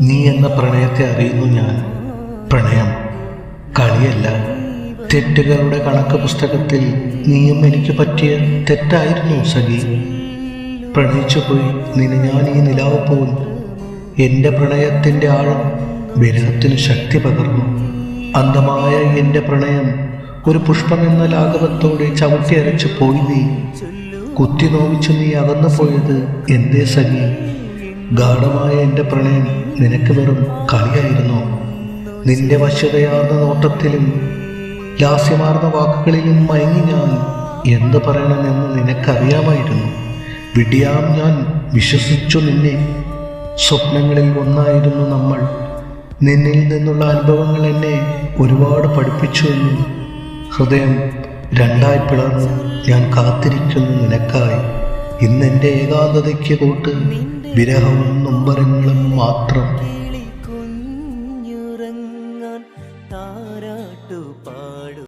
നീ എന്ന പ്രണയത്തെ അറിയുന്നു ഞാൻ. പ്രണയം കളിയല്ല. തെറ്റുകളുടെ കണക്ക് പുസ്തകത്തിൽ നീയും എനിക്ക് പറ്റിയ തെറ്റായിരുന്നു സഖി. പ്രണയിച്ചു പോയി നിന്നെ ഞാൻ ഈ നിലാവ് പോൽ. എന്റെ പ്രണയത്തിന്റെ ആഴം വിരഹത്തിന് ശക്തി പകർന്നു. അന്ധമായ എന്റെ പ്രണയം ഒരു പുഷ്പമെന്ന ലാഘവത്തോടെ ചവിട്ടി അരച്ചു പോയി നീ. കുത്തി നോവിച്ചു നീ അകന്നു പോയത് എന്തേ സഖി. ഗാഠമായ എന്റെ പ്രണയം നിനക്ക് വെറും കളിയായിരുന്നു. നിന്റെ വശ്യതയാർന്ന നോട്ടത്തിലും ലാസ്യമാർന്ന വാക്കുകളിലും മയങ്ങി ഞാൻ എന്ത് പറയണമെന്ന് നിനക്കറിയാമായിരുന്നു. വിടിയാം ഞാൻ വിശ്വസിച്ചു നിന്നെ. സ്വപ്നങ്ങളിൽ ഒന്നായിരുന്നു നമ്മൾ. നിന്നിൽ നിന്നുള്ള അനുഭവങ്ങൾ എന്നെ ഒരുപാട് പഠിപ്പിച്ചു എന്നും ഹൃദയം രണ്ടായി പിളർന്ന് ഞാൻ കാത്തിരിക്കുന്നു നിനക്കായി. ഇന്നെന്റെ ഏകാന്തതയ്ക്ക് കൂട്ട് വിരഹവും നൊമ്പരങ്ങളും മാത്രം താരാട്ടു പാടും.